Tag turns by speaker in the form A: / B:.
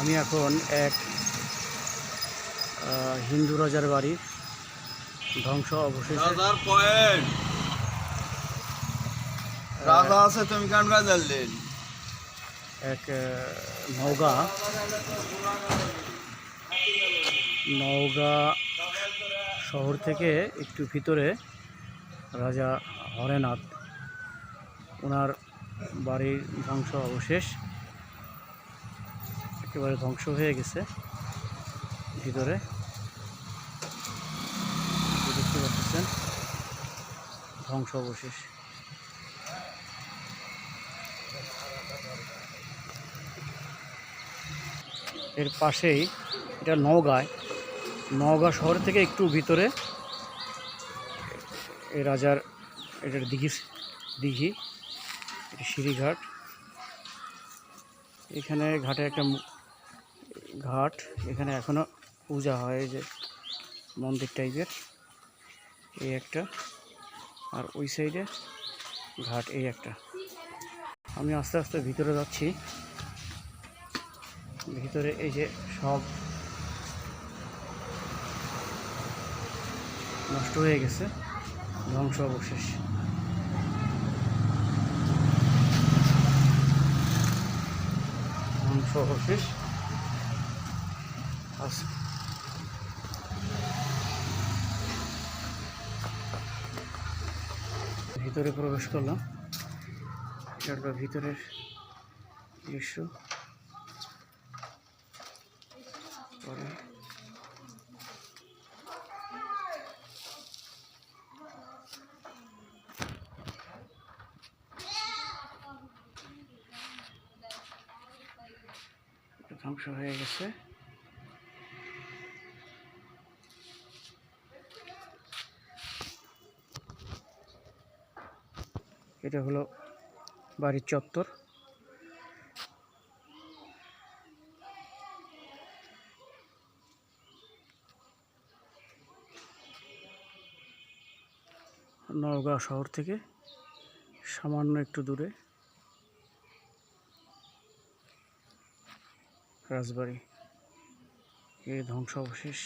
A: আমি এখন এক হিন্দু রাজার বাড়ির ধ্বংস অবশেষ।
B: রাজা আছে তুমি
A: এক নওগাঁ। নওগাঁ শহর থেকে একটু ভিতরে রাজা হরেনাথ। ওনার বাড়ির ধ্বংস অবশেষ। একেবারে ধ্বংস হয়ে গেছে। ভিতরে। দেখতে পাচ্ছেন, ধ্বংস অবশেষ। এর পাশেই এটা নওগাঁয় নওগাঁ শহর থেকে একটু ভিতরে এই রাজার এটার দিঘি দিঘি, এটা সিঁড়িঘাট। এখানে ঘাটে একটা ঘাট। এখানে এখনও পূজা হয় যে মন্দির টাইপের। এই একটা। আর ওই সাইডে ঘাট, এই একটা। আমি আস্তে আস্তে ভিতরে যাচ্ছি। ভিতরে এই যে সব নষ্ট হয়ে গেছে। ধ্বংস অবশেষ। ধ্বংস অবশেষ। আস ভিতরে প্রবেশ করলাম। এটা ভিতরের দৃশ্য। পরে ধ্বংস হয়ে গেছে। এটা হলো বাড়ির চত্বর। নওগাঁ শহর থেকে সামান্য একটু দূরে রাজবাড়ি। এই ধ্বংস অবশেষ